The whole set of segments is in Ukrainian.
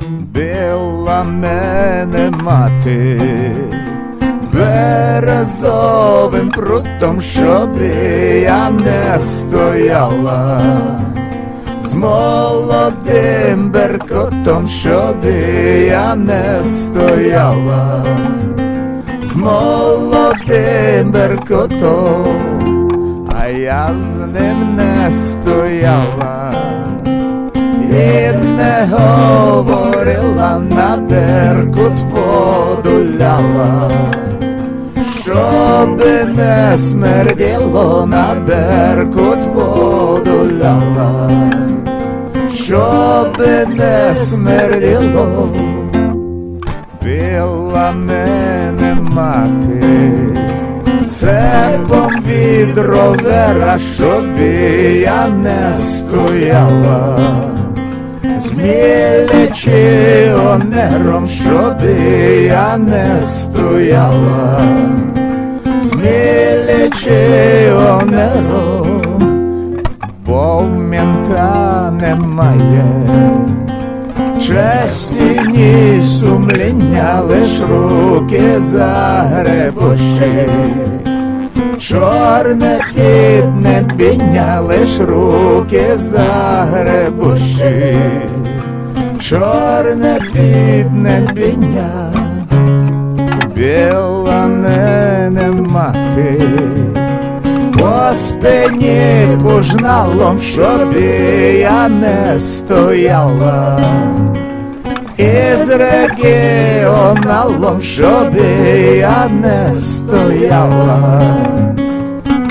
била мене мати. Березовим прутом, щоби я не стояла, з молодим беркотом, щоби я не стояла, з молодим беркотом, а я з ним не стояла. І не говорила на беркут воду ляла, щоби не смерділо на беркут воду ляла, щоби не смерділо, била мене мати. Цепом від ровера, щоби я не стояла, Змілячи онером, щоби я не стояла, Змілячи онером, бо в мента немає честі ні сумління, лиш руки загребущі. Чорне підне біння, лиш руки загребущі. Чорне підне біння, біла мене мати, по спині пожналом, щоб я не стояла. Із регіоналом, щоб я не стояла,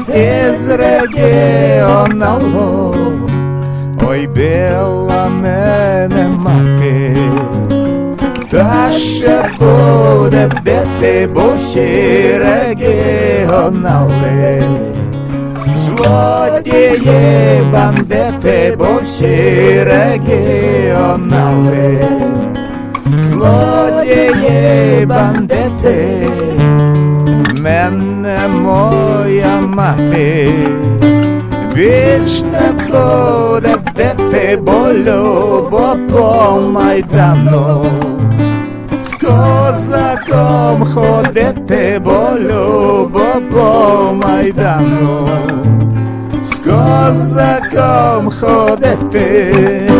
із регіоналом, ой біла мене мати, та ще буде бити, бо регіонали. Злодії бандити, бо всі регіонали, злодії бандити, мене моя мати, більш не буде бити, бо по майдану. З козаком ходити, бо по майдану, з козаком ходити,